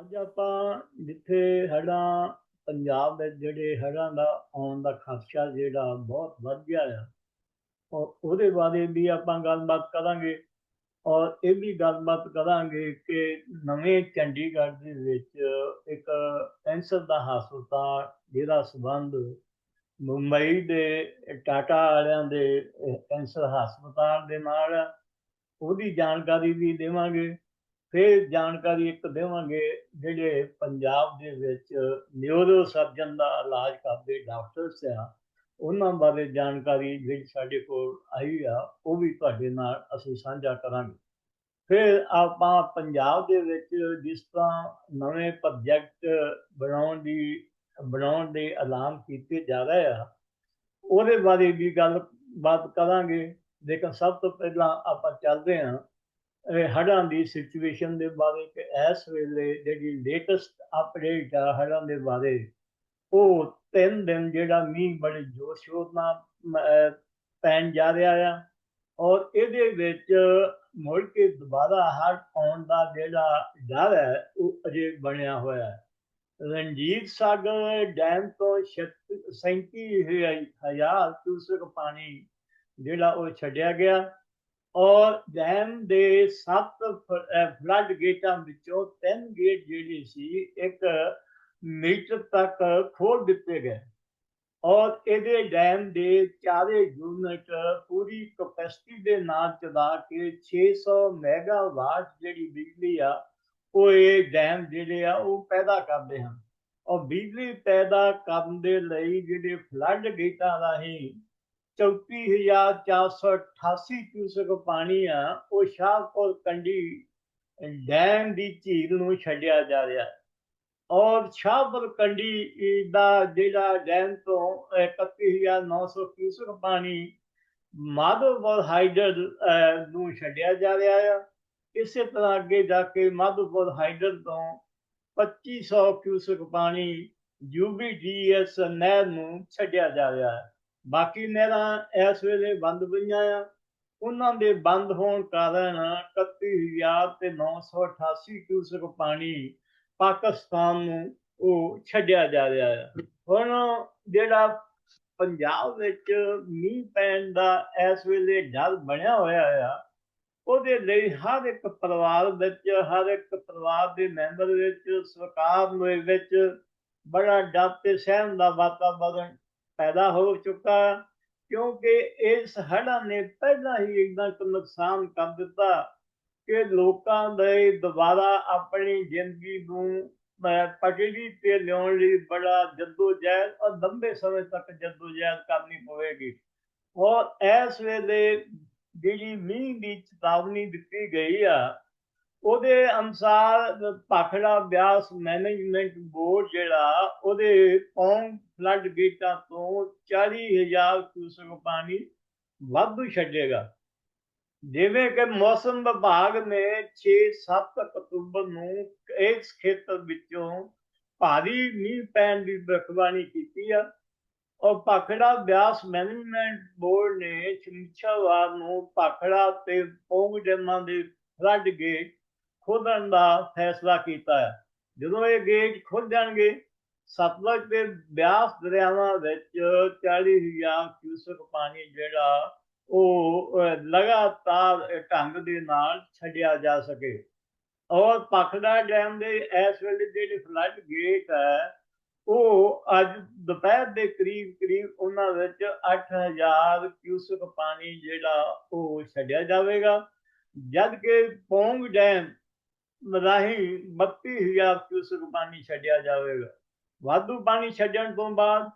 ਅੱਜ ਆਪਾਂ ਜਿੱਥੇ ਹੜ੍ਹਾਂ, ਪੰਜਾਬ ਵਿੱਚ ਜਿਹੜੇ ਹੜ੍ਹਾਂ ਦਾ ਆਉਣ ਦਾ ਖਦਸ਼ਾ ਜਿਹੜਾ ਬਹੁਤ ਵੱਧ ਗਿਆ ਆ ਔਰ ਉਹਦੇ ਬਾਰੇ ਵੀ ਆਪਾਂ ਗੱਲਬਾਤ ਕਰਾਂਗੇ ਔਰ ਇਹ ਵੀ ਗੱਲਬਾਤ ਕਰਾਂਗੇ ਕਿ ਨਵੇਂ ਚੰਡੀਗੜ੍ਹ ਦੇ ਵਿੱਚ ਇੱਕ ਕੈਂਸਰ ਦਾ ਹਸਪਤਾਲ ਜਿਹਦਾ ਸੰਬੰਧ ਮੁੰਬਈ ਦੇ ਟਾਟਾ ਵਾਲਿਆਂ ਦੇ ਕੈਂਸਰ ਹਸਪਤਾਲ ਦੇ ਨਾਲ ਆ। ਉਹਦੀ ਜਾਣਕਾਰੀ ਵੀ ਦੇਵਾਂਗੇ ਫਿਰ ਜਾਣਕਾਰੀ ਇੱਕ ਦੇਵਾਂਗੇ ਜਿਹੜੇ ਪੰਜਾਬ ਦੇ ਵਿੱਚ ਨਿਊਰੋ ਸਰਜਨ ਦਾ ਇਲਾਜ ਕਰਦੇ ਡਾਕਟਰਸ ਆ, ਉਹਨਾਂ ਬਾਰੇ ਜਾਣਕਾਰੀ ਜਿਹੜੀ ਸਾਡੇ ਕੋਲ ਆਈ ਆ, ਉਹ ਵੀ ਤੁਹਾਡੇ ਨਾਲ ਅਸੀਂ ਸਾਂਝਾ ਕਰਾਂਗੇ। ਫਿਰ ਆਪਾਂ ਪੰਜਾਬ ਦੇ ਵਿੱਚ ਜਿਸ ਤਰ੍ਹਾਂ ਨਵੇਂ ਪ੍ਰੋਜੈਕਟ ਬਣਾਉਣ ਦੀ, ਬਣਾਉਣ ਦੇ ਐਲਾਨ ਕੀਤੇ ਜਾ ਰਹੇ ਆ, ਉਹਦੇ ਬਾਰੇ ਵੀ ਗੱਲ ਬਾਤ ਕਰਾਂਗੇ। ਲੇਕਿਨ ਸਭ ਤੋਂ ਪਹਿਲਾਂ ਆਪਾਂ ਚੱਲਦੇ ਹਾਂ ਹੜ੍ਹਾਂ ਦੀ ਸਿਚੁਏਸ਼ਨ ਦੇ ਬਾਰੇ ਕਿ ਇਸ ਵੇਲੇ ਜਿਹੜੀ ਲੇਟੈਸਟ ਅਪਡੇਟ ਆ ਹੜ੍ਹਾਂ ਦੇ ਬਾਰੇ, ਉਹ ਤਿੰਨ ਦਿਨ ਜਿਹੜਾ ਮੀਂਹ ਬੜੇ ਜ਼ੋਰ ਸ਼ੋਰ ਨਾਲ ਪੈਣ ਜਾ ਰਿਹਾ ਆ ਔਰ ਇਹਦੇ ਵਿੱਚ ਮੁੜ ਕੇ ਦੁਬਾਰਾ ਹੜ੍ਹ ਆਉਣ ਦਾ ਜਿਹੜਾ ਡਰ ਹੈ, ਉਹ ਅਜੇ ਬਣਿਆ ਹੋਇਆ ਹੈ। ਰਣਜੀਤ ਸਾਗਰ ਡੈਮ ਤੋਂ 37 ਹਜ਼ਾਰ ਕਿਊਸਕ ਪਾਣੀ ਜਿਹੜਾ ਉਹ ਛੱਡਿਆ ਗਿਆ। ਔਰ ਡੈਮ ਦੇ ਸੱਤ ਫਲੱਡ ਗੇਟਾਂ ਵਿੱਚੋਂ ਤਿੰਨ ਗੇਟ ਜਿਹੜੇ ਸੀ, ਇੱਕ ਮੀਟਰ ਤੱਕ ਖੋਲ ਦਿੱਤੇ ਗਏ। ਔਰ ਇਹਦੇ ਡੈਮ ਦੇ ਚਾਰੇ ਯੂਨਿਟ ਪੂਰੀ ਕਪੈਸਿਟੀ ਦੇ ਨਾਲ ਚਲਾ ਕੇ 600 ਮੈਗਾਵਾਟ ਜਿਹੜੀ ਬਿਜਲੀ ਆ, ਉਹ ਇਹ ਡੈਮ ਜਿਹੜੇ ਆ, ਉਹ ਪੈਦਾ ਕਰਦੇ ਹਨ। ਔਰ ਬਿਜਲੀ ਪੈਦਾ ਕਰਨ ਦੇ ਲਈ ਜਿਹੜੇ ਫਲੱਡ ਗੇਟਾਂ ਰਾਹੀਂ 34488 ਕਿਊਸਕ ਪਾਣੀ ਆ, ਉਹ ਸ਼ਾਹਪੁਰ ਕੰਡੀ ਡੈਮ ਦੀ ਝੀਲ ਨੂੰ ਛੱਡਿਆ ਜਾ ਰਿਹਾ ਹੈ। ਔਰ ਸ਼ਾਹਪੁਰ ਕੰਡੀ ਦਾ ਜਿਹੜਾ ਡੈਮ ਤੋਂ 31900 ਕਿਊਸਕ ਪਾਣੀ ਮਾਧੋਪੁਰ ਹਾਈਡਰ ਨੂੰ ਛੱਡਿਆ ਜਾ ਰਿਹਾ ਹੈ ਇਸੇ ਤਰ੍ਹਾਂ ਅੱਗੇ ਜਾ ਕੇ ਮਾਧੋਪੁਰ ਹਾਈਡਰ ਤੋਂ 2500 ਕਿਊਸਕ ਪਾਣੀ ਯੂਬੀਡੀਐਸ ਨਹਿਰ ਨੂੰ ਛੱਡਿਆ ਜਾ ਰਿਹਾ ਹੈ। ਬਾਕੀ ਨਹਿਰਾਂ ਇਸ ਵੇਲੇ ਬੰਦ ਪਈਆਂ ਆ। ਉਹਨਾਂ ਦੇ ਬੰਦ ਹੋਣ ਕਾਰਨ 31000 ਤੇ 988 ਕਿਊਸਕ ਪਾਣੀ ਪਾਕਿਸਤਾਨ ਨੂੰ ਉਹ ਛੱਡਿਆ ਜਾ ਰਿਹਾ ਹੈ ਹੁਣ ਜਿਹੜਾ ਪੰਜਾਬ ਵਿੱਚ ਮੀਂਹ ਪੈਣ ਦਾ ਇਸ ਵੇਲੇ ਡਰ ਬਣਿਆ ਹੋਇਆ ਆ, ਉਹਦੇ ਲਈ ਹਰ ਇੱਕ ਪਰਿਵਾਰ ਵਿੱਚ, ਹਰ ਇੱਕ ਪਰਿਵਾਰ ਦੇ ਮੈਂਬਰ ਵਿੱਚ, ਸਰਕਾਰ ਦੇ ਵਿੱਚ ਬੜਾ ਡਰ ਤੇ ਸਹਿਮ ਦਾ ਵਾਤਾਵਰਣ ਪੈਦਾ ਹੋ ਚੁੱਕਾ ਕਿਉਂਕਿ ਇਸ ਹੜ੍ਹਾਂ ਨੇ ਪਹਿਲਾਂ ਹੀ ਇੰਨਾ ਕੁ ਨੁਕਸਾਨ ਕਰ ਦਿੱਤਾ ਕਿ ਲੋਕਾਂ ਦੇ ਦੁਬਾਰਾ ਆਪਣੀ ਜ਼ਿੰਦਗੀ ਨੂੰ ਅਹ, ਪਟੜੀ ਤੇ ਲਿਆਉਣ ਲਈ ਬੜਾ ਜਦੋਜਹਿਦ ਔਰ ਲੰਬੇ ਸਮੇਂ ਤੱਕ ਜਦੋਜਹਿਦ ਕਰਨੀ ਪਵੇਗੀ। ਔਰ ਇਸ ਵੇਲੇ ਜਿਹੜੀ ਮੀਂਹ ਦੀ ਚੇਤਾਵਨੀ ਦਿੱਤੀ ਗਈ ਆ ਉਹਦੇ ਅਨੁਸਾਰ ਭਾਖੜਾ ਬਿਆਸ ਮੈਨੇਜਮੈਂਟ ਬੋਰਡ ਜਿਹੜਾ, ਉਹਦੇ ਪੌਂਗ ਫਲੱਡ ਗੇਟਾਂ ਤੋਂ 40000 ਕਿਊਸਕ ਪਾਣੀ ਵਾਧੂ ਛੱਡੇਗਾ। ਜਿਵੇਂ ਕਿ ਮੌਸਮ ਵਿਭਾਗ ਨੇ 6-7 ਅਕਤੂਬਰ ਨੂੰ ਇਸ ਖੇਤਰ ਵਿੱਚੋਂ ਭਾਰੀ ਮੀਂਹ ਪੈਣ ਦੀ ਭਵਿੱਖਬਾਣੀ ਕੀਤੀ ਆ। ਔਰ ਭਾਖੜਾ ਬਿਆਸ ਮੈਨੇਜਮੈਂਟ ਬੋਰਡ ਨੇ ਸ਼ਨੀਚਰਵਾਰ ਨੂੰ ਭਾਖੜਾ ਤੇ ਪੌਂਗ ਡੈਮਾਂ ਦੇ ਫਲੱਡ ਗੇਟ ਖੋਲ੍ਹਣ ਦਾ ਫੈਸਲਾ ਕੀਤਾ ਹੈ। ਜਦੋਂ ਇਹ ਗੇਟ ਖੁੱਲ ਜਾਣਗੇ, ਸਤਲੁਜ ਤੇ ਬਿਆਸ ਦਰਿਆਵਾਂ ਵਿੱਚ 40000 ਕਿਊਸਕ ਪਾਣੀ ਜਿਹੜਾ ਉਹ ਲਗਾਤਾਰ ਢੰਗ ਦੇ ਨਾਲ ਛੱਡਿਆ ਜਾ ਸਕੇ। ਔਰ ਪਖੜਾ ਡੈਮ ਦੇ ਇਸ ਵੇਲੇ ਜਿਹੜੇ ਫਲੱਡ ਗੇਟ ਹੈ, ਉਹ ਅੱਜ ਦੁਪਹਿਰ ਦੇ ਕਰੀਬ ਕਰੀਬ ਉਹਨਾਂ ਵਿੱਚ 8000 ਕਿਊਸਕ ਪਾਣੀ ਜਿਹੜਾ ਉਹ ਛੱਡਿਆ ਜਾਵੇਗਾ। ਜਦ ਕਿ ਪੌਂਗ ਡੈਮ ਰਾਹੀਂ 32000 ਕਿਊਸਕ ਪਾਣੀ ਛੱਡਿਆ ਜਾਵੇਗਾ। ਵਾਧੂ ਪਾਣੀ ਛੱਡਣ ਤੋਂ ਬਾਅਦ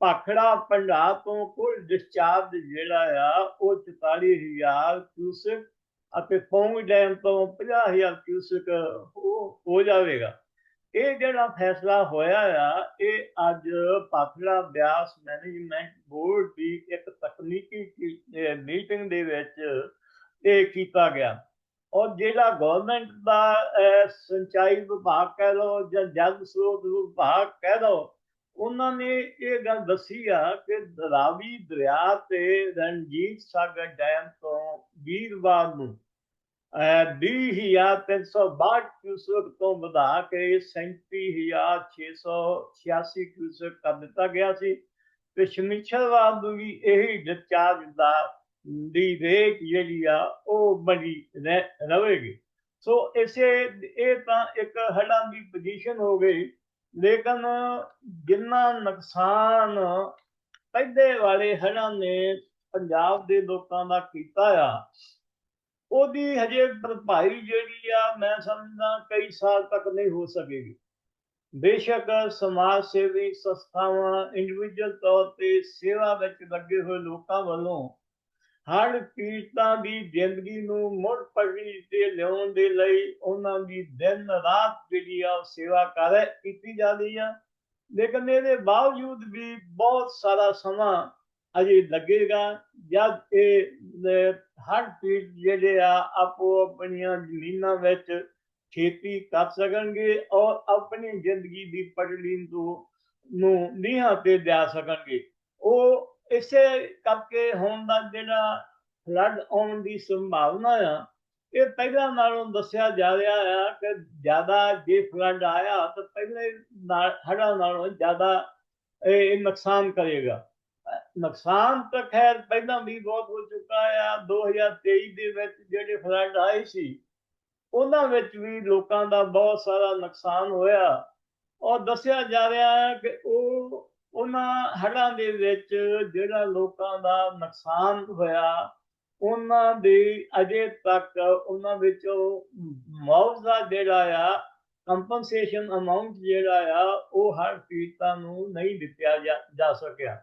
ਭਾਖੜਾ ਪੰਡਾ ਤੋਂ ਕੁੱਲ ਡਿਸਚਾਰਜ ਜਿਹੜਾ ਆ, ਉਹ 44000 ਕਿਊਸਕ ਅਤੇ ਪੌਂਗ ਡੈਮ ਤੋਂ 50000 ਕਿਊਸਕ ਹੋ ਜਾਵੇਗਾ। ਇਹ ਜਿਹੜਾ ਫੈਸਲਾ ਹੋਇਆ ਆ, ਇਹ ਅੱਜ ਭਾਖੜਾ ਬਿਆਸ ਮੈਨੇਜਮੈਂਟ ਬੋਰਡ ਦੀ ਇੱਕ ਤਕਨੀਕੀ ਮੀਟਿੰਗ ਦੇ ਵਿੱਚ ਇਹ ਕੀਤਾ ਗਿਆ। ਔਰ ਜਿਹੜਾ ਗਵਰਨਮੈਂਟ ਦਾ ਸਿੰਚਾਈ ਵਿਭਾਗ ਕਹਿ ਲਓ ਜਾਂ ਜਲ ਸਰੋਤ ਵਿਭਾਗ ਕਹਿ ਲਓ, ਉਹਨਾਂ ਨੇ ਇਹ ਗੱਲ ਦੱਸੀ ਆ ਕਿ ਰਾਵੀ ਦਰਿਆ ਤੇ ਰਣਜੀਤ ਸਾਗਰ ਡੈਮ ਤੋਂ ਵੀਰਵਾਰ ਨੂੰ 20362 ਕਿਊਸਕ ਤੋਂ ਵਧਾ ਕੇ 37686 ਕਿਊਸਕ ਕਰ ਦਿੱਤਾ ਗਿਆ ਸੀ ਤੇ ਸ਼ਨੀਚਰਵਾਰ ਨੂੰ ਵੀ ਇਹੀ ਡਿਸਚਾਰਜ ਦਾ ਦੀ ਰੇਟ ਜਿਹੜੀ ਆ, ਉਹ ਬਣੀ ਰਹਿ- ਰਵੇਗੀ। ਸੋ ਇਸੇ, ਇਹ ਤਾਂ ਇੱਕ ਹੜਾਂ ਦੀ ਪੋਜੀਸ਼ਨ ਹੋ ਗਈ। ਲੇਕਿਨ ਜਿੰਨਾ ਨੁਕਸਾਨ ਪਹਿਲੇ ਵਾਲੇ ਹੜਾਂ ਨੇ ਪੰਜਾਬ ਦੇ ਲੋਕਾਂ ਦਾ ਕੀਤਾ ਆ, ਉਹਦੀ ਹਜੇ ਭਰਪਾਈ ਜਿਹੜੀ ਆ, ਮੈਂ ਸਮਝਦਾ ਕਈ ਸਾਲ ਤੱਕ ਨਹੀਂ ਹੋ ਸਕੇਗੀ। ਬੇਸ਼ੱਕ ਸਮਾਜ ਸੇਵੀ ਸੰਸਥਾਵਾਂ ਇੰਡੀਵਿਜੂਅਲ ਤੌਰ ਤੇ ਸੇਵਾ ਵਿੱਚ ਲੱਗੇ ਹੋਏ ਲੋਕਾਂ ਵੱਲੋਂ ਹਰ ਪੀੜਤਾਂ ਦੀ ਜ਼ਿੰਦਗੀ ਨੂੰ ਮੁੜ ਪਟੜੀ ਤੇ ਲਿਆਉਣ ਦੇ ਲਈ ਉਹਨਾਂ ਦੀ ਦਿਨ ਰਾਤ ਜਿਹੜੀ ਆ ਸੇਵਾ ਕਰ ਕੀਤੀ ਜਾਂਦੀ ਆ। ਲੇਕਿਨ ਇਹਦੇ ਬਾਵਜੂਦ ਵੀ ਬਹੁਤ ਸਾਰਾ ਸਮਾਂ ਅਜੇ ਲੱਗੇਗਾ, ਜਦ ਇਹ ਹਰ ਪੀੜ ਜਿਹੜੇ ਆ ਆਪੋ ਆਪਣੀਆਂ ਜ਼ਮੀਨਾਂ ਵਿੱਚ ਖੇਤੀ ਕਰ ਸਕਣਗੇ ਔਰ ਆਪਣੀ ਜ਼ਿੰਦਗੀ ਦੀ ਪਟੜੀ ਨੂੰ ਨੀਹਾਂ ਤੇ ਲਿਆ ਸਕਣਗੇ। ਉਹ ਇਸੇ ਕਰਕੇ ਹੁਣ ਦਾ ਜਿਹੜਾ ਫਲੱਡ ਆਉਣ ਦੀ ਸੰਭਾਵਨਾ ਆ, ਇਹ ਪਹਿਲਾਂ ਨਾਲੋਂ ਦੱਸਿਆ ਜਾ ਰਿਹਾ ਆ ਕਿ ਜ਼ਿਆਦਾ ਜੇ ਫਲੱਡ ਆਇਆ ਤਾਂ ਪਹਿਲੇ ਨਾਲ- ਨਾਲੋਂ ਜ਼ਿਆਦਾ ਇਹ ਨੁਕਸਾਨ ਕਰੇਗਾ। ਨੁਕਸਾਨ ਤਾਂ ਖੈਰ ਪਹਿਲਾਂ ਵੀ ਬਹੁਤ ਹੋ ਚੁੱਕਾ ਆ 2023 ਦੇ ਵਿੱਚ ਜਿਹੜੇ ਫਲੱਡ ਆਏ ਸੀ, ਉਹਨਾਂ ਵਿੱਚ ਵੀ ਲੋਕਾਂ ਦਾ ਬਹੁਤ ਸਾਰਾ ਨੁਕਸਾਨ ਹੋਇਆ। ਔਰ ਦੱਸਿਆ ਜਾ ਰਿਹਾ ਹੈ ਕਿ ਉਹ ਉਹਨਾਂ ਹੜ੍ਹਾਂ ਦੇ ਵਿੱਚ ਜਿਹੜਾ ਲੋਕਾਂ ਦਾ ਨੁਕਸਾਨ ਹੋਇਆ, ਉਹਨਾਂ ਦੇ ਅਜੇ ਤੱਕ ਉਹਨਾਂ ਵਿੱਚੋਂ ਮੁਆਵਜ਼ਾ ਜਿਹੜਾ ਆ ਕੰਪਨਸੇਸ਼ਨ ਅਮਾਉਂਟ ਜਿਹੜਾ ਆ, ਉਹ ਹਰ ਪੀੜਤਾਂ ਨੂੰ ਨਹੀਂ ਦਿੱਤਾ ਜਾ ਜਾ ਸਕਿਆ।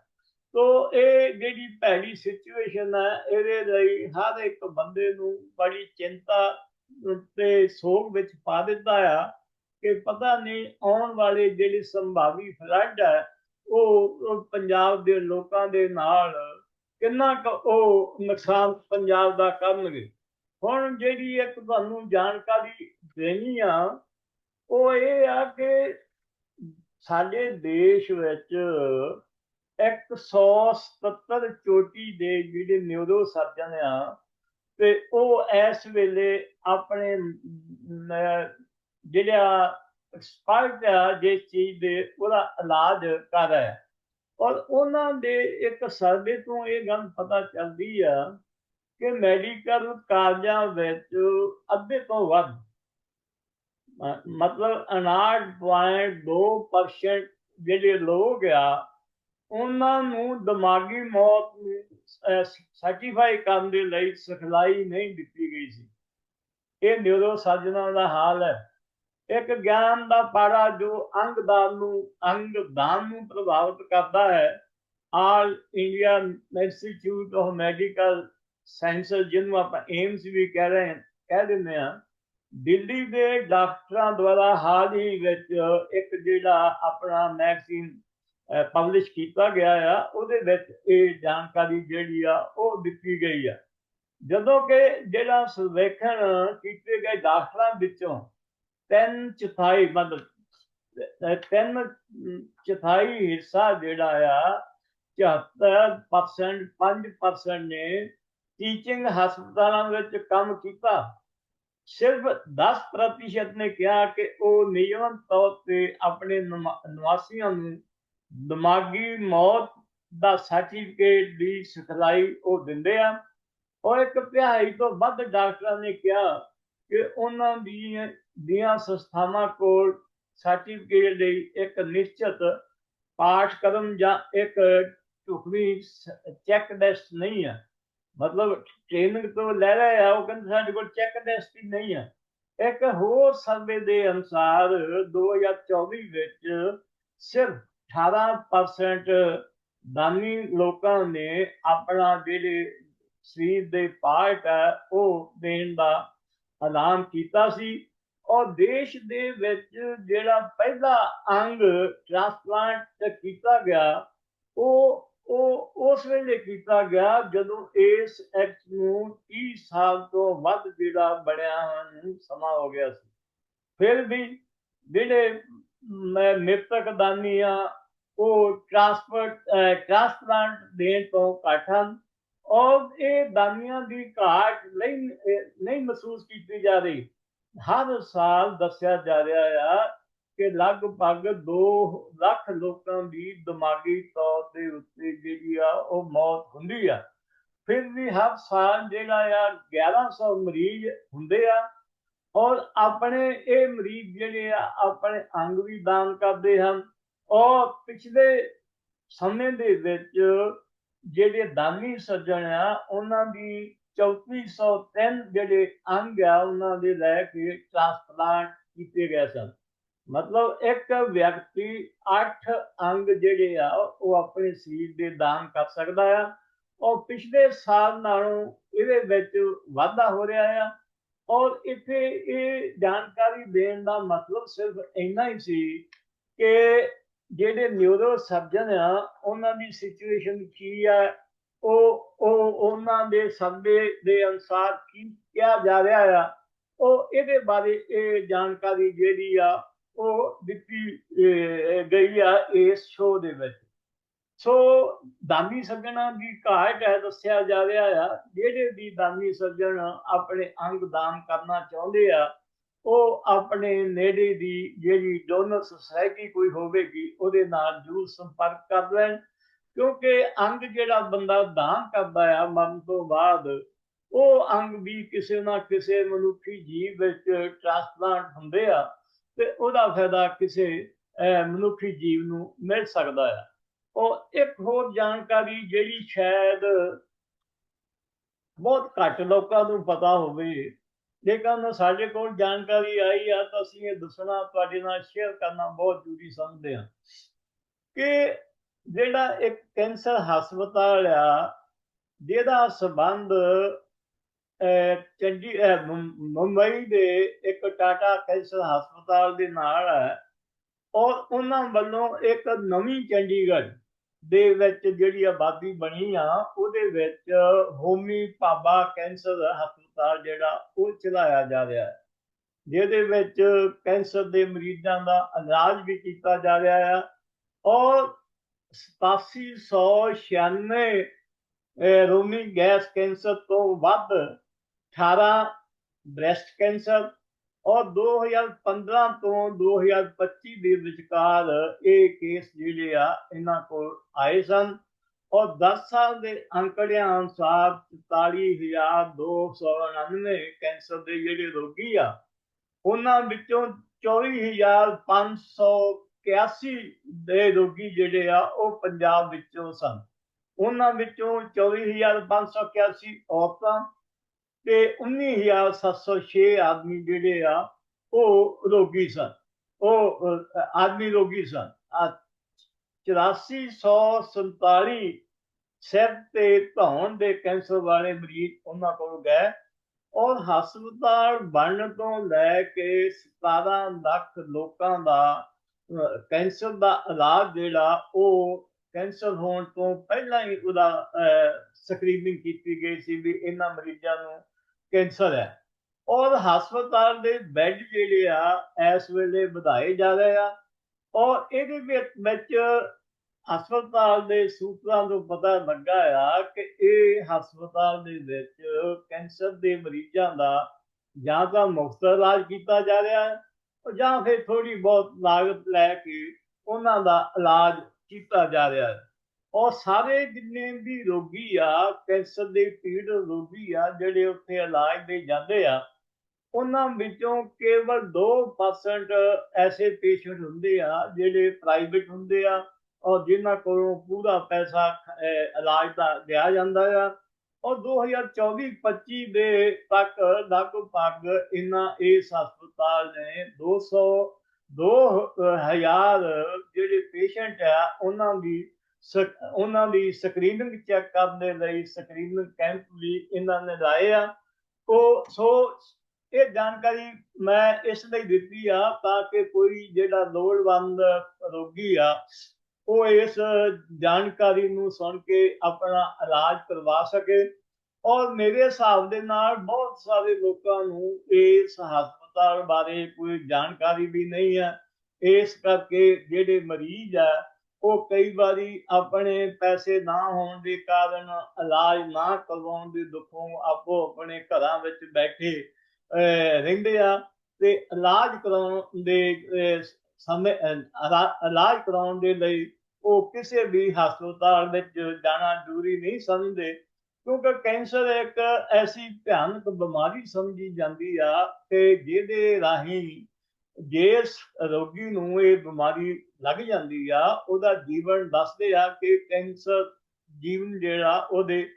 ਤੋ ਇਹ ਜਿਹੜੀ ਪਹਿਲੀ ਸਿਚੁਏਸ਼ਨ ਹੈ, ਇਹਦੇ ਲਈ ਹਰ ਇੱਕ ਬੰਦੇ ਨੂੰ ਬੜੀ ਚਿੰਤਾ ਤੇ ਸੋਗ ਵਿੱਚ ਪਾ ਦਿੱਤਾ ਆ ਕਿ ਪਤਾ ਨਹੀਂ ਆਉਣ ਵਾਲੇ ਜਿਹੜੇ ਸੰਭਾਵੀ ਫਲੱਡ ਹੈ ਉਹ ਪੰਜਾਬ ਦੇ ਲੋਕਾਂ ਦੇ ਨਾਲ ਕਿੰਨਾ ਕੁ ਉਹ ਨੁਕਸਾਨ ਪੰਜਾਬ ਦਾ ਕਰਨਗੇ। ਹੁਣ ਜਿਹੜੀ ਇੱਕ ਤੁਹਾਨੂੰ ਜਾਣਕਾਰੀ ਦੇਣੀ ਆ ਉਹ ਇਹ ਆ ਕਿ ਸਾਡੇ ਦੇਸ਼ ਵਿੱਚ 177 ਚੋਟੀ ਦੇ ਜਿਹੜੇ ਨਿਊਰੋ ਸਰਜਨ ਆ ਤੇ ਉਹ ਇਸ ਵੇਲੇ ਆਪਣੇ ਅਮ, ਜਿਹੜਾ ਐਕਸਪਰਟ ਆ ਜਿਸ ਚੀਜ਼ ਦੇ ਉਹਦਾ ਇਲਾਜ ਕਰ ਰਿਹਾ। ਹੈ ਔਰ ਉਹਨਾਂ ਦੇ ਇੱਕ ਸਰਵੇ ਤੋਂ ਇਹ ਗੱਲ ਪਤਾ ਚੱਲਦੀ ਆ ਕਿ ਮੈਡੀਕਲ ਕਾਲਜਾਂ ਵਿੱਚ ਅੱਧੇ ਤੋਂ ਵੱਧ ਮ- ਮਤਲਬ 59.2% ਜਿਹੜੇ ਲੋਕ ਆ, ਉਹਨਾਂ ਨੂੰ ਦਿਮਾਗੀ ਮੌਤ ਸਰਟੀਫਾਈ ਕਰਨ ਦੇ ਲਈ ਸਿਖਲਾਈ ਨਹੀਂ ਦਿੱਤੀ ਗਈ ਸੀ। ਇਹ ਨਿਊਰੋ ਸਾਜਨਾਂ ਦਾ ਹਾਲ ਹੈ। ਇੱਕ ਗਿਆਨ ਦਾ ਪਾੜਾ ਜੋ ਅੰਗਦਾਨ ਨੂੰ ਅੰਗਦਾਨ ਨੂੰ ਪ੍ਰਭਾਵਿਤ ਕਰਦਾ ਹੈ। All India Institute of Medical Sciences ਜਿਹਨੂੰ ਆਪਾਂ ਏਮਸ ਵੀ ਕਹਿ ਰਹੇ ਕਹਿ ਦਿੰਦੇ ਆ ਦਿੱਲੀ ਦੇ ਡਾਕਟਰਾਂ ਦੁਆਰਾ ਹਾਲ ਹੀ ਵਿੱਚ ਇੱਕ ਜਿਹੜਾ ਆਪਣਾ ਮੈਗਜ਼ੀਨ ਪਬਲਿਸ਼ ਕੀਤਾ ਗਿਆ ਆ, ਉਹਦੇ ਵਿੱਚ ਇਹ ਜਾਣਕਾਰੀ ਜਿਹੜੀ ਆ, ਉਹ ਦਿੱਤੀ ਗਈ ਆ। ਜਦੋਂ ਕਿ ਜਿਹੜਾ ਸਰਵੇਖਣ ਕੀਤੇ ਗਏ ਡਾਕਟਰਾਂ ਵਿੱਚੋਂ ਤਿੰਨ ਚੌਥਾਈ ਮਤਲਬ ਤਿੰਨ ਅਮ, ਹਿੱਸਾ ਜਿਹੜਾ ਆ 74% 5% ਨੇ ਟੀਚਿੰਗ ਹਸਪਤਾਲਾਂ ਵਿੱਚ ਕੰਮ ਕੀਤਾ। ਸਿਰਫ 10% ਨੇ ਕਿਹਾ ਕਿ ਉਹ ਨਿਯਮਤ ਤੌਰ ਤੇ ਆਪਣੇ ਨਿਵਾਸੀਆਂ ਨੂੰ ਦਿਮਾਗੀ ਮੌਤ ਦਾ ਸਰਟੀਫਿਕੇਟ ਦੀ ਸਿਖਲਾਈ ਉਹ ਦਿੰਦੇ ਆ। ਔਰ ਇੱਕ ਤਿਹਾਈ ਤੋਂ ਵੱਧ ਡਾਕਟਰਾਂ ਨੇ ਕਿਹਾ ਕਿ ਉਹਨਾਂ ਦੀਆਂ ਦੀਆਂ ਸੰਸਥਾਵਾਂ ਕੋਲ ਸਰਟੀਫਿਕੇਟ ਲਈ ਇੱਕ ਨਿਸ਼ਚਿਤ ਪਾਠਕ੍ਰਮ ਜਾਂ ਇੱਕ ਢੁਕਵੀਂ ਚੈੱਕ ਲਿਸਟ ਨਹੀਂ ਹੈ ਮਤਲਬ ਟ੍ਰੇਨਿੰਗ ਤੋਂ ਲੈ ਰਹੇ ਆ, ਉਹ ਕਹਿੰਦੇ ਸਾਡੇ ਕੋਲ ਚੈੱਕ ਲਿਸਟ ਹੀ ਨਹੀਂ ਹੈ ਇੱਕ ਹੋਰ ਸਰਵੇ ਦੇ ਅਨੁਸਾਰ 2024 ਵਿੱਚ ਸਿਰਫ 18% ਦਾਨੀ ਲੋਕਾਂ ਨੇ ਆਪਣਾ ਜਿਹੜੇ ਸਰੀਰ ਦੇ ਪਾਰਟ ਹੈ ਉਹ ਦੇਣ ਦਾ ਐਲਾਨ ਕੀਤਾ ਸੀ। ਔਰ ਦੇਸ਼ ਦੇ ਵਿੱਚ ਜਿਹੜਾ ਪਹਿਲਾ ਅੰਗ ਟ੍ਰਾਂਸਪਲਾਂਟ ਕੀਤਾ ਗਿਆ, ਉਹ ਉਹ, ਉਸ ਵੇਲੇ ਕੀਤਾ ਗਿਆ ਜਦੋਂ ਇਸ ਐਕਟ ਨੂੰ 30 ਸਾਲ ਤੋਂ ਵੱਧ ਜਿਹੜਾ ਬਣਿਆ ਹਨ, ਸਮਾਂ ਹੋ ਗਿਆ ਸੀ। ਫਿਰ ਵੀ ਜਿਹੜੇ ਮ- ਮ੍ਰਿਤਕ ਦਾਨੀ ਆ ਉਹ ਟ੍ਰਾਂਸਪੋਰਟ ਟ੍ਰਾਂਸਪਲਾਂਟ ਦੇਣ ਤੋਂ ਘੱਟ ਹਨ। ਔਰ ਇਹ ਦਾਨੀਆਂ ਦੀ ਘਾਟ ਨਹੀਂ ਨਹੀਂ ਮਹਿਸੂਸ ਕੀਤੀ ਜਾ ਰਹੀ। ਹਰ ਸਾਲ ਦੱਸਿਆ ਜਾ ਰਿਹਾ ਆ ਕਿ ਲਗਭਗ 2 ਲੱਖ ਲੋਕਾਂ ਦੀ ਦਿਮਾਗੀ ਤੌਰ ਦੇ ਉੱਤੇ ਜਿਹੜੀ ਆ, ਉਹ ਮੌਤ ਹੁੰਦੀ ਆ। ਫਿਰ ਵੀ ਹਰ ਸਾਲ ਜਿਹੜਾ ਆ 1100 ਮਰੀਜ਼ ਹੁੰਦੇ ਆ। ਔਰ ਆਪਣੇ ਇਹ ਮਰੀਜ਼ ਜਿਹੜੇ ਆ, ਆਪਣੇ ਅੰਗ ਵੀ ਦਾਨ ਕਰਦੇ ਹਨ। ਔਰ ਪਿਛਲੇ ਸਮੇਂ ਦੇ ਵਿੱਚ ਜਿਹੜੇ ਦਾਨੀ ਸੱਜਣ ਆ, ਉਹਨਾਂ ਦੀ 3403 ਜਿਹੜੇ ਅੰਗ ਆ, ਉਹਨਾਂ ਦੇ ਲੈ ਕੇ ਟ੍ਰਾਂਸਪਲਾਂਟ ਕੀਤੇ ਗਏ ਸਨ। ਮਤਲਬ ਇੱਕ ਵਿਅਕਤੀ 8 ਅੰਗ ਜਿਹੜੇ ਆ, ਉਹ ਆਪਣੇ ਸਰੀਰ ਦੇ ਦਾਨ ਕਰ ਸਕਦਾ ਆ। ਔਰ ਪਿਛਲੇ ਸਾਲ ਨਾਲੋਂ ਇਹਦੇ ਵਿੱਚ ਵਾਧਾ ਹੋ ਰਿਹਾ ਆ। ਔਰ ਇੱਥੇ ਇਹ ਜਾਣਕਾਰੀ ਦੇਣ ਦਾ ਮਤਲਬ ਸਿਰਫ ਇੰਨਾ ਹੀ ਸੀ ਕਿ ਜਿਹੜੇ ਨਿਊਰੋ ਸਰਜਨ ਆ, ਉਹਨਾਂ ਦੀ ਸਿਚੁਏਸ਼ਨ ਕੀ ਆ? ਉਹ ਉਹ, ਉਹਨਾਂ ਦੇ ਸਰਵੇ ਦੇ ਅਨੁਸਾਰ ਕੀ ਕਿਹਾ ਜਾ ਰਿਹਾ ਆ? ਉਹ ਇਹਦੇ ਬਾਰੇ ਇਹ ਜਾਣਕਾਰੀ ਜਿਹੜੀ ਆ, ਉਹ ਦਿੱਤੀ ਗਈ ਆ ਇਸ ਸ਼ੋਅ ਦੇ ਵਿੱਚ। ਸੋ ਦਾਨੀ ਸੱਜਣਾ ਦੀ ਘਾਟ ਹੈ, ਦੱਸਿਆ ਜਾ ਰਿਹਾ ਆ, ਜਿਹੜੇ ਵੀ ਦਾਨੀ ਸੱਜਣ ਆਪਣੇ ਅੰਗ ਦਾਨ ਕਰਨਾ ਚਾਹੁੰਦੇ ਆ ਉਹ ਆਪਣੇ ਨੇੜੇ ਦੀ ਜਿਹੜੀ ਡੋਨਰ ਸੁਸਾਇਟੀ ਕੋਈ ਹੋਵੇਗੀ ਉਹਦੇ ਨਾਲ ਜਰੂਰ ਸੰਪਰਕ ਕਰ ਲੈਣ ਕਿਉਂਕਿ ਅੰਗ ਜਿਹੜਾ ਬੰਦਾ ਦਾਨ ਕਰਦਾ ਆ ਮਰਨ ਤੋਂ ਬਾਅਦ ਉਹ ਅੰਗ ਵੀ ਕਿਸੇ ਨਾ ਕਿਸੇ ਮਨੁੱਖੀ ਜੀਵ ਵਿੱਚ ਟ੍ਰਾਂਸਪਲਾਂਟ ਹੁੰਦੇ ਆ ਤੇ ਉਹਦਾ ਫਾਇਦਾ ਕਿਸੇ ਅਹ, ਮਨੁੱਖੀ ਜੀਵ ਨੂੰ ਮਿਲ ਸਕਦਾ ਆ। ਉਹ ਇੱਕ ਹੋਰ ਜਾਣਕਾਰੀ ਜਿਹੜੀ ਸ਼ਾਇਦ ਬਹੁਤ ਘੱਟ ਲੋਕਾਂ ਨੂੰ ਪਤਾ ਹੋਵੇ ਲੇਕਿਨ ਸਾਡੇ ਕੋਲ ਜਾਣਕਾਰੀ ਆਈ ਆ, ਤਾਂ ਅਸੀਂ ਇਹ ਦੱਸਣਾ, ਤੁਹਾਡੇ ਨਾਲ ਸ਼ੇਅਰ ਕਰਨਾ ਬਹੁਤ ਜ਼ਰੂਰੀ ਸਮਝਦੇ ਹਾਂ ਕਿ ਜਿਹੜਾ ਇੱਕ ਕੈਂਸਰ ਹਸਪਤਾਲ ਆ, ਜਿਹਦਾ ਸਬੰਧ ਚੰਡੀ ਮੁੰਬਈ ਦੇ ਇੱਕ ਟਾਟਾ ਕੈਂਸਰ ਹਸਪਤਾਲ ਦੇ ਨਾਲ ਹੈ, ਔਰ ਉਹਨਾਂ ਵੱਲੋਂ ਇੱਕ ਨਵੀਂ ਚੰਡੀਗੜ੍ਹ ਦੇ ਵਿੱਚ ਜਿਹੜੀ ਆਬਾਦੀ ਬਣੀ ਆ ਉਹਦੇ ਵਿੱਚ ਹੋਮੀ ਭਾਬਾ ਕੈਂਸਰ ਹਸਪਤਾਲ ਜਿਹੜਾ ਉਹ ਚਲਾਇਆ ਜਾ ਰਿਹਾ ਹੈ। ਜਿਹਦੇ ਵਿੱਚ ਕੈਂਸਰ ਦੇ ਮਰੀਜ਼ਾਂ ਦਾ ਇਲਾਜ ਵੀ ਕੀਤਾ ਜਾ ਰਿਹਾ ਆ ਔਰ 8796 ਅਹ, ਰੋਮੀ ਗੈਸ ਕੈਂਸਰ ਤੋਂ ਵੱਧ 18 ਬ੍ਰੈਸਟ ਕੈਂਸਰ ਔਰ 2015 ਤੋਂ 2025 ਦੇ ਵਿਚਕਾਰ ਇਹ ਕੇਸ ਜਿਹੜੇ ਆ, ਇਹਨਾਂ ਕੋਲ ਆਏ ਸਨ। ਔਰ 10 ਸਾਲ ਦੇ ਅੰਕੜਿਆਂ ਅਨੁਸਾਰ 44299 ਕੈਂਸਰ ਦੇ ਜਿਹੜੇ ਰੋਗੀ ਆ, ਉਹਨਾਂ ਵਿੱਚੋਂ 24581 ਦੇ ਰੋਗੀ ਜਿਹੜੇ ਆ, ਉਹ ਪੰਜਾਬ ਵਿੱਚੋਂ ਸਨ। ਉਹਨਾਂ ਵਿੱਚੋਂ 24581 ਔਰਤਾਂ ਤੇ 19706 ਆਦਮੀ ਜਿਹੜੇ ਆ, ਉਹ ਰੋਗੀ ਸਨ। ਉਹ ਆਦਮੀ ਰੋਗੀ ਸਨ। 8447 ਸਿਰ ਤੇ ਧੌਣ ਦੇ ਕੈਂਸਰ ਵਾਲੇ ਮਰੀਜ਼ ਉਹਨਾਂ ਕੋਲ ਗਏ ਔਰ ਹਸਪਤਾਲ ਬਣਨ ਤੋਂ ਲੈ ਕੇ 17 ਲੱਖ ਲੋਕਾਂ ਦਾ ਕੈਂਸਰ ਦਾ ਇਲਾਜ ਜਿਹੜਾ ਉਹ ਕੈਂਸਰ ਹੋਣ ਤੋਂ ਪਹਿਲਾਂ ਹੀ ਉਹਦਾ ਸਕਰੀਨਿੰਗ ਕੀਤੀ ਗਈ ਸੀ ਵੀ ਇਹਨਾਂ ਮਰੀਜ਼ਾਂ ਨੂੰ ਕੈਂਸਰ ਹੈ। ਔਰ ਹਸਪਤਾਲ ਦੇ ਬੈੱਡ ਜਿਹੜੇ ਆ, ਇਸ ਵੇਲੇ ਵਧਾਏ ਜਾ ਰਹੇ ਆ। ਔਰ ਇਹਦੇ ਵਿੱਚ ਹਸਪਤਾਲ ਦੇ ਸੂਤਰਾਂ ਤੋਂ ਪਤਾ ਲੱਗਾ ਆ ਕਿ ਇਹ ਹਸਪਤਾਲ ਦੇ ਵਿੱਚ ਕੈਂਸਰ ਦੇ ਮਰੀਜ਼ਾਂ ਦਾ ਜਾਂ ਤਾਂ ਮੁਫਤ ਇਲਾਜ ਕੀਤਾ ਜਾ ਰਿਹਾ ਹੈ, ਜਾਂ ਫਿਰ ਥੋੜੀ ਬਹੁਤ ਲਾਗਤ ਲੈ ਕੇ ਉਹਨਾਂ ਦਾ ਇਲਾਜ ਕੀਤਾ ਜਾ ਰਿਹਾ ਹੈ। ਔਰ ਸਾਰੇ ਜਿੰਨੇ ਵੀ ਰੋਗੀ ਆ, ਕੈਂਸਰ ਦੇ ਪੀੜਤ ਰੋਗੀ ਆ, ਜਿਹੜੇ ਉੱਥੇ ਇਲਾਜ ਦੇ ਜਾਂਦੇ ਆ, ਉਹਨਾਂ ਵਿੱਚੋਂ ਕੇਵਲ 2% ਐਸੇ ਪੇਸ਼ੈਂਟ ਹੁੰਦੇ ਆ, ਜਿਹੜੇ ਪ੍ਰਾਈਵੇਟ ਹੁੰਦੇ ਆ, ਔਰ ਜਿਨ੍ਹਾਂ ਕੋਲੋਂ ਪੂਰਾ ਪੈਸਾ ਇਲਾਜ ਦਾ ਲਿਆ ਜਾਂਦਾ ਆ। ਔਰ 2024-25 ਦੇ ਤੱਕ ਲਗਭਗ ਇਹਨਾਂ ਇਸ ਹਸਪਤਾਲ ਨੇ 200 2000 ਜਿਹੜੇ ਪੇਸ਼ੈਂਟ ਆ, ਉਹਨਾਂ ਦੀ ਸਕ- ਉਹਨਾਂ ਦੀ ਸਕਰੀਨਿੰਗ ਚੈੱਕ ਕਰਨ ਦੇ ਲਈ ਸਕਰੀਨਿੰਗ ਕੈਂਪ ਵੀ ਇਹਨਾਂ ਨੇ ਲਾਏ ਆ। ਉਹ ਸੋ, ਇਹ ਜਾਣਕਾਰੀ ਮੈਂ ਇਸ ਲਈ ਦਿੱਤੀ ਆ ਤਾਂ ਕਿ ਕੋਈ ਜਿਹੜਾ ਲੋੜਵੰਦ ਰੋਗੀ ਆ, ਉਹ ਇਸ ਜਾਣਕਾਰੀ ਨੂੰ ਸੁਣ ਕੇ ਆਪਣਾ ਇਲਾਜ ਕਰਵਾ ਸਕੇ। ਔਰ ਮੇਰੇ ਹਿਸਾਬ ਦੇ ਨਾਲ ਬਹੁਤ ਸਾਰੇ ਲੋਕਾਂ ਨੂੰ ਇਸ ਹਸਪਤਾਲ ਬਾਰੇ ਕੋਈ ਜਾਣਕਾਰੀ ਵੀ ਨਹੀਂ ਹੈ ਇਸ ਕਰਕੇ ਜਿਹੜੇ ਮਰੀਜ਼ ਆ ਉਹ ਕਈ ਵਾਰੀ ਆਪਣੇ ਪੈਸੇ ਨਾ ਹੋਣ ਦੇ ਕਾਰਨ ਇਲਾਜ ਨਾ ਕਰਵਾਉਣ ਦੇ ਦੁੱਖੋਂ ਆਪੋ ਆਪਣੇ ਘਰਾਂ ਵਿੱਚ ਬੈਠੇ ਅਹ, ਰਹਿੰਦੇ ਆ। ਤੇ ਇਲਾਜ ਕਰਾਉਣ ਦੇ ਸਮੇਂ ਇਲਾਜ ਕਰਾਉਣ ਦੇ ਲਈ ਉਹ ਕਿਸੇ ਵੀ ਹਸਪਤਾਲ ਵਿੱਚ ਜਾਣਾ ਜ਼ਰੂਰੀ ਨਹੀਂ ਸਮਝਦੇ। ਕਿਉਂਕਿ ਕੈਂਸਰ ਇੱਕ ਐਸੀ ਭਿਆਨਕ ਬਿਮਾਰੀ ਸਮਝੀ ਜਾਂਦੀ ਆ ਕਿ ਜਿਹਦੇ ਰਾਹੀਂ ਜਿਸ ਰੋਗੀ ਨੂੰ ਇਹ ਬਿਮਾਰੀ ਲੱਗ ਜਾਂਦੀ ਆ, ਉਹਦਾ ਜੀਵਨ ਦੱਸਦੇ ਆ ਕਿ ਕੈਂਸਰ ਜੀਵਨ ਜਿਹੜਾ, ਉਹਦੇ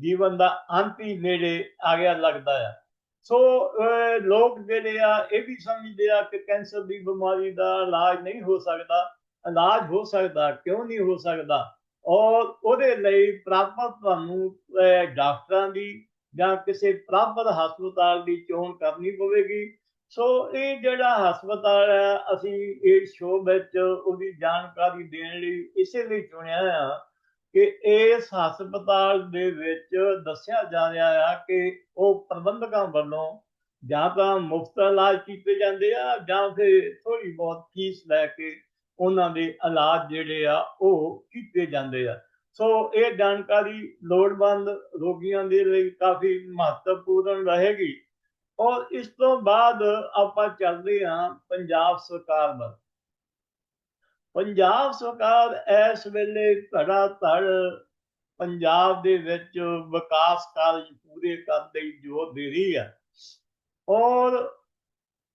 ਜੀਵਨ ਦਾ ਅੰਤ ਹੀ ਨੇੜੇ ਆ ਗਿਆ, ਲੱਗਦਾ ਆ। ਸੋ ਲੋਕ ਜਿਹੜੇ ਆ, ਇਹ ਵੀ ਸਮਝਦੇ ਆ ਕਿ ਕੈਂਸਰ ਦੀ ਬਿਮਾਰੀ ਦਾ ਇਲਾਜ ਨਹੀਂ ਹੋ ਸਕਦਾ। ਇਲਾਜ ਹੋ ਸਕਦਾ, ਕਿਉਂ ਨਹੀਂ ਹੋ ਸਕਦਾ? ਔਰ ਉਹਦੇ ਲਈ ਪ੍ਰਾਪਤ ਤੁਹਾਨੂੰ ਡਾਕਟਰਾਂ ਦੀ ਜਾਂ ਕਿਸੇ ਪ੍ਰਾਪਤ ਹਸਪਤਾਲ ਦੀ ਚੋਣ ਕਰਨੀ ਪਵੇਗੀ। ਸੋ ਇਹ ਜਿਹੜਾ ਹਸਪਤਾਲ ਹੈ, ਅਸੀਂ ਇਸ ਸ਼ੋਅ ਵਿੱਚ ਉਹਦੀ ਜਾਣਕਾਰੀ ਦੇਣ ਲਈ ਇਸੇ ਲਈ ਚੁਣਿਆ ਆ ਕਿ ਇਸ ਹਸਪਤਾਲ ਦੇ ਵਿੱਚ ਦੱਸਿਆ ਜਾ ਰਿਹਾ ਆ ਕਿ ਉਹ ਪ੍ਰਬੰਧਕਾਂ ਵੱਲੋਂ ਜਾਂ ਤਾਂ ਮੁਫਤ ਇਲਾਜ ਕੀਤੇ ਜਾਂਦੇ ਆ ਜਾਂ ਫਿਰ ਥੋੜੀ ਬਹੁਤ ਫੀਸ ਲੈ ਕੇ ਉਹਨਾਂ ਦੇ ਇਲਾਜ ਜਿਹੜੇ ਆ, ਉਹ ਕੀਤੇ ਜਾਂਦੇ ਆ। ਸੋ ਇਹ ਜਾਣਕਾਰੀ ਲੋੜਵੰਦ ਰੋਗੀਆਂ ਦੇ ਲਈ ਕਾਫੀ ਮਹੱਤਵਪੂਰਨ ਰਹੇਗੀ। ਔਰ ਇਸ ਤੋਂ ਬਾਅਦ ਆਪਾਂ ਚੱਲਦੇ ਹਾਂ ਪੰਜਾਬ ਸਰਕਾਰ ਵੱਲ। ਪੰਜਾਬ ਸਰਕਾਰ ਇਸ ਵੇਲੇ ਧੜਾ ਧੜ ਪੰਜਾਬ ਦੇ ਵਿੱਚ ਵਿਕਾਸ ਕਾਰਜ ਪੂਰੇ ਕਰਨ ਲਈ ਜ਼ੋਰ ਦੇ ਰਹੀ ਹੈ ਔਰ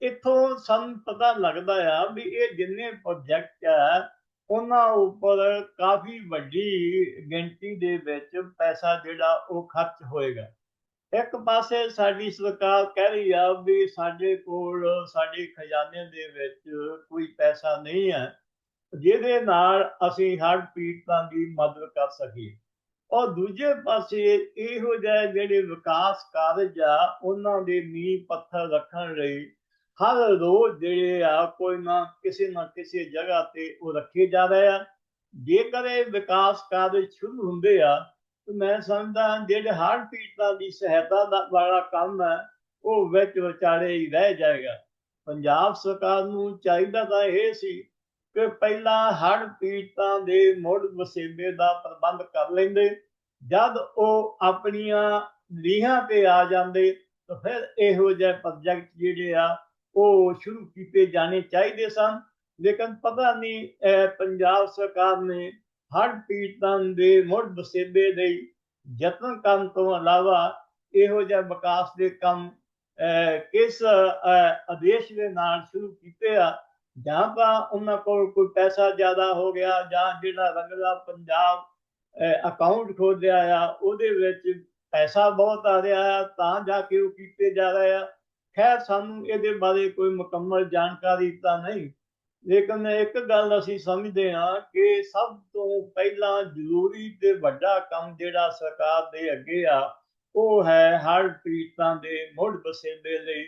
ਇੱਥੋਂ ਸਾਨੂੰ ਪਤਾ ਲੱਗਦਾ ਆ ਵੀ ਇਹ ਜਿੰਨੇ ਪ੍ਰੋਜੈਕਟ ਆ, ਉਹਨਾਂ ਉੱਪਰ ਕਾਫੀ ਵੱਡੀ ਗਿਣਤੀ ਦੇ ਵਿੱਚ ਪੈਸਾ ਜਿਹੜਾ ਉਹ ਖਰਚ ਹੋਏਗਾ। ਇੱਕ ਪਾਸੇ ਸਾਡੀ ਸਰਕਾਰ ਕਹਿ ਰਹੀ ਆ ਵੀ ਸਾਡੇ ਕੋਲ, ਸਾਡੇ ਖਜ਼ਾਨੇ ਦੇ ਵਿੱਚ ਕੋਈ ਪੈਸਾ ਨਹੀਂ ਹੈ ਜਿਹਦੇ ਨਾਲ ਅਸੀਂ ਹੜ੍ਹ ਪੀੜਤਾਂ ਦੀ ਮਦਦ ਕਰ ਸਕੀਏ। ਔਰ ਦੂਜੇ ਪਾਸੇ ਇਹੋ ਜਿਹੇ ਜਿਹੜੇ ਵਿਕਾਸ ਕਾਰਜ ਆ, ਉਹਨਾਂ ਦੇ ਨੀਂਹ ਪੱਥਰ ਰੱਖਣ ਲਈ ਹਰ ਰੋਜ਼ ਜਿਹੜੇ ਆ ਕੋਈ ਨਾ ਕਿਸੇ ਨਾ ਕਿਸੇ ਜਗ੍ਹਾ ਤੇ ਉਹ ਰੱਖੇ ਜਾ ਰਹੇ ਆ। ਜੇਕਰ ਇਹ ਵਿਕਾਸ ਕਾਰਜ ਸ਼ੁਰੂ ਹੁੰਦੇ ਆ, ਤੇ ਮੈਂ ਸਮਝਦਾ ਜਿਹੜੇ ਹੜ੍ਹ ਪੀੜਤਾਂ ਦੀ ਸਹਾਇਤਾ ਦਾ ਵਾਲਾ ਕੰਮ ਹੈ, ਉਹ ਵਿੱਚ ਵਿਚਾਲੇ ਹੀ ਰਹਿ ਜਾਏਗਾ। ਪੰਜਾਬ ਸਰਕਾਰ ਨੂੰ ਚਾਹੀਦਾ ਤਾਂ ਇਹ ਸੀ ਕਿ ਪਹਿਲਾਂ ਹੜ੍ਹ ਪੀੜਤਾਂ ਦੇ ਮੁੜ ਵਸੇਬੇ ਦਾ ਪ੍ਰਬੰਧ ਕਰ ਲੈਂਦੇ। ਜਦ ਉਹ ਆਪਣੀਆਂ ਲੀਹਾਂ ਤੇ ਆ ਜਾਂਦੇ, ਤਾਂ ਫਿਰ ਇਹੋ ਜਿਹੇ ਪ੍ਰੋਜੈਕਟ ਜਿਹੜੇ ਆ ਉਹ ਸ਼ੁਰੂ ਕੀਤੇ ਜਾਣੇ ਚਾਹੀਦੇ ਸਨ। ਲੇਕਿਨ ਪਤਾ ਨਹੀਂ ਪੰਜਾਬ ਸਰਕਾਰ ਨੇ ਹੜ੍ਹ ਪੀੜਤਾਂ ਦੇ ਮੁੜ ਵਸੇਬੇ ਲਈ ਯਤਨ ਕਰਨ ਤੋਂ ਇਲਾਵਾ ਇਹੋ ਜਿਹਾ ਵਿਕਾਸ ਦੇ ਕੰਮ ਕਿਸ ਆਦੇਸ਼ ਦੇ ਨਾਲ ਸ਼ੁਰੂ ਕੀਤੇ ਆ। ਜਾਂ ਤਾਂ ਉਹਨਾਂ ਕੋਲ ਕੋਈ ਪੈਸਾ ਜ਼ਿਆਦਾ ਹੋ ਗਿਆ, ਜਾਂ ਜਿਹੜਾ ਰੰਗਲਾ ਪੰਜਾਬ ਅਕਾਊਂਟ ਖੋਲ ਰਿਹਾ ਆ, ਉਹਦੇ ਵਿੱਚ ਪੈਸਾ ਬਹੁਤ ਆ ਰਿਹਾ ਆ, ਤਾਂ ਜਾ ਕੇ ਉਹ ਕੀਤੇ ਜਾ ਰਹੇ ਆ। ਖੈਰ ਸਾਨੂੰ ਇਹਦੇ ਬਾਰੇ ਕੋਈ ਮੁਕੰਮਲ ਜਾਣਕਾਰੀ ਤਾਂ ਨਹੀਂ, ਲੇਕਿਨ ਇੱਕ ਗੱਲ ਅਸੀਂ ਸਮਝਦੇ ਹਾਂ ਕਿ ਸਭ ਤੋਂ ਪਹਿਲਾਂ ਜ਼ਰੂਰੀ ਤੇ ਵੱਡਾ ਕੰਮ ਜਿਹੜਾ ਸਰਕਾਰ ਦੇ ਅੱਗੇ ਆ, ਉਹ ਹੈ ਹਰ ਪੀੜਤਾਂ ਦੇ ਮੁੜ ਵਸੇਬੇ ਲਈ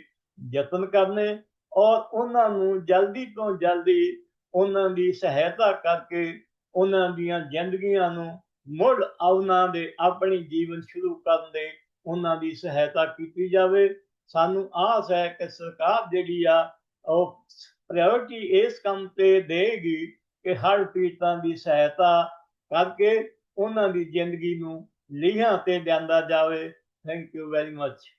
ਯਤਨ ਕਰਨੇ ਔਰ ਉਹਨਾਂ ਨੂੰ ਜਲਦੀ ਤੋਂ ਜਲਦੀ ਉਹਨਾਂ ਦੀ ਸਹਾਇਤਾ ਕਰਕੇ ਉਹਨਾਂ ਦੀਆਂ ਜ਼ਿੰਦਗੀਆਂ ਨੂੰ ਮੁੜ ਉਹਨਾਂ ਦੇ ਆਪਣੀ ਜੀਵਨ ਸ਼ੁਰੂ ਕਰਨ ਦੇ ਉਹਨਾਂ ਦੀ ਸਹਾਇਤਾ ਕੀਤੀ ਜਾਵੇ। ਸਾਨੂੰ ਆਸ ਹੈ ਕਿ ਸਰਕਾਰ ਜਿਹੜੀ ਆ, ਉਹ ਪ੍ਰਾਇੋਰਟੀ ਇਸ ਕੰਮ ਤੇ ਦੇਗੀ ਕਿ ਹਰ ਪੀੜਤਾਂ ਦੀ ਸਹਾਇਤਾ ਕਰਕੇ ਉਹਨਾਂ ਦੀ ਜ਼ਿੰਦਗੀ ਨੂੰ ਲੀਹਾਂ ਤੇ ਲਿਆਂਦਾ ਜਾਵੇ। Thank you very much